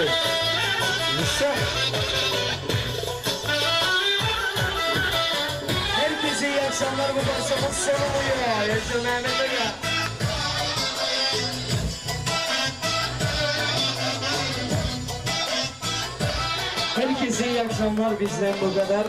şey. Rusya. Herkese iyi akşamlar bu parçamız sonu bu ya. Yaşamayana da ya. Herkese iyi akşamlar bizden bu kadar.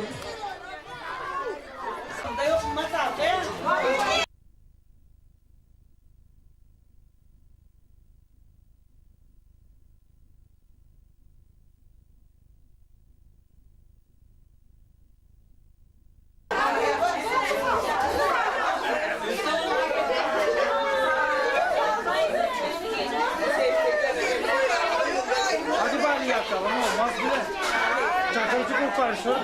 Yakalım olmaz bile. Çakılcı kurtar şu.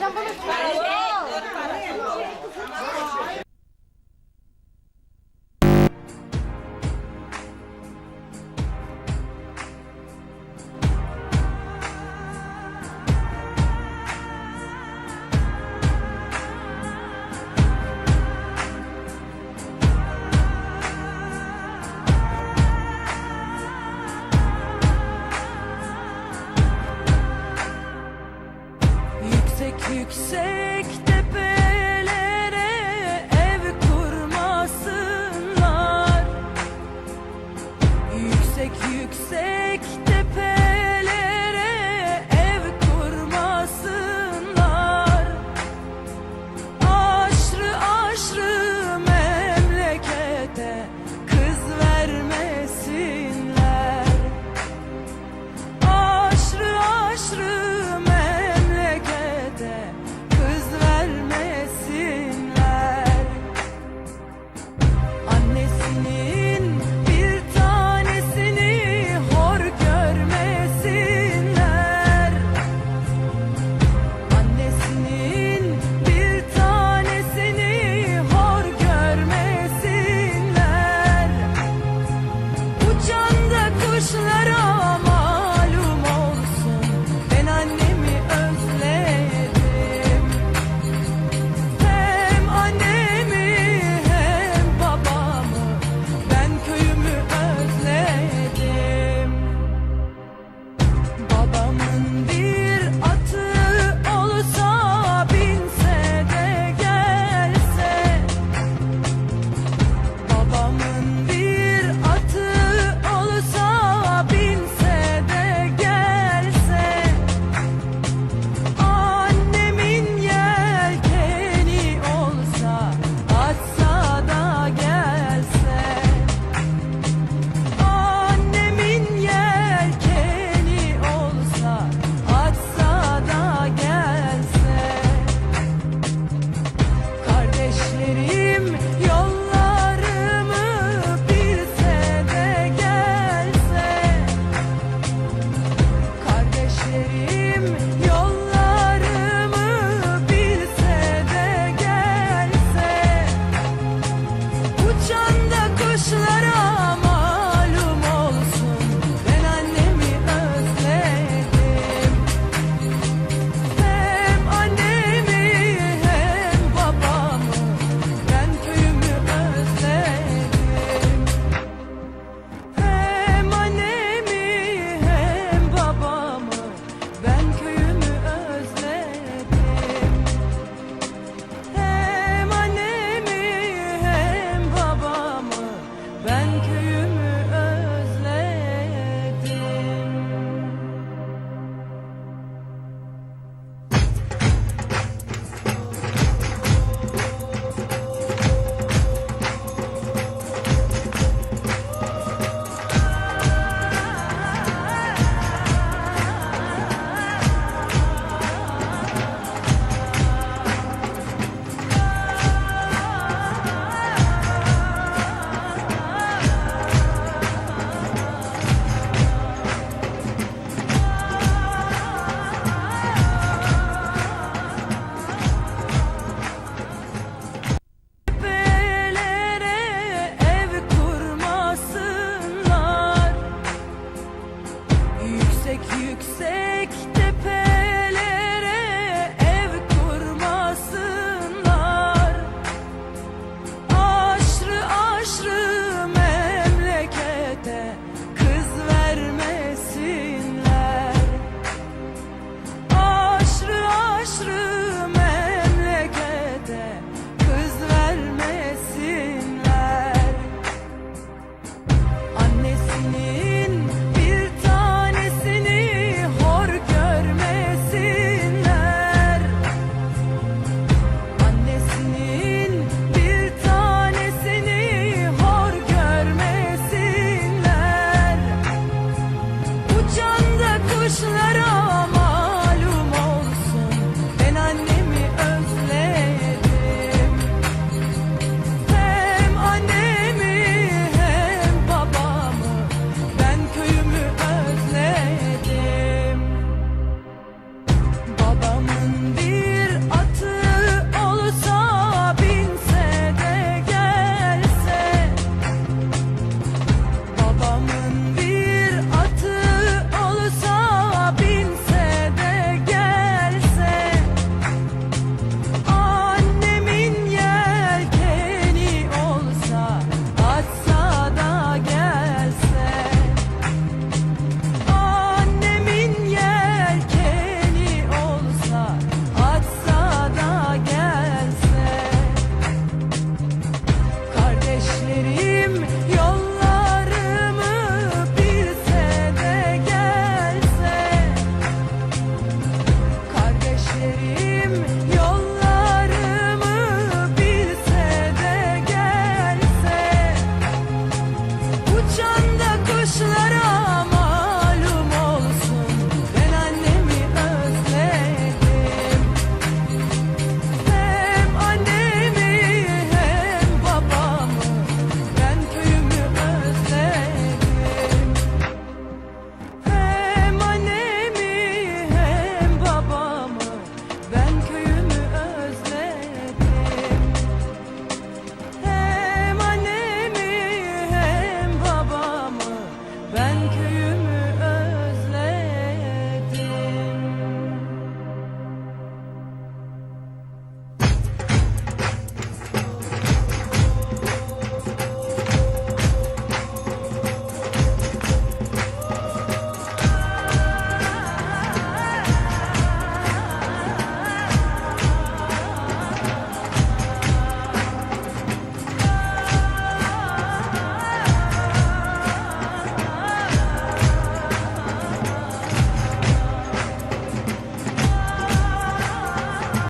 这不是 Yüksek tepe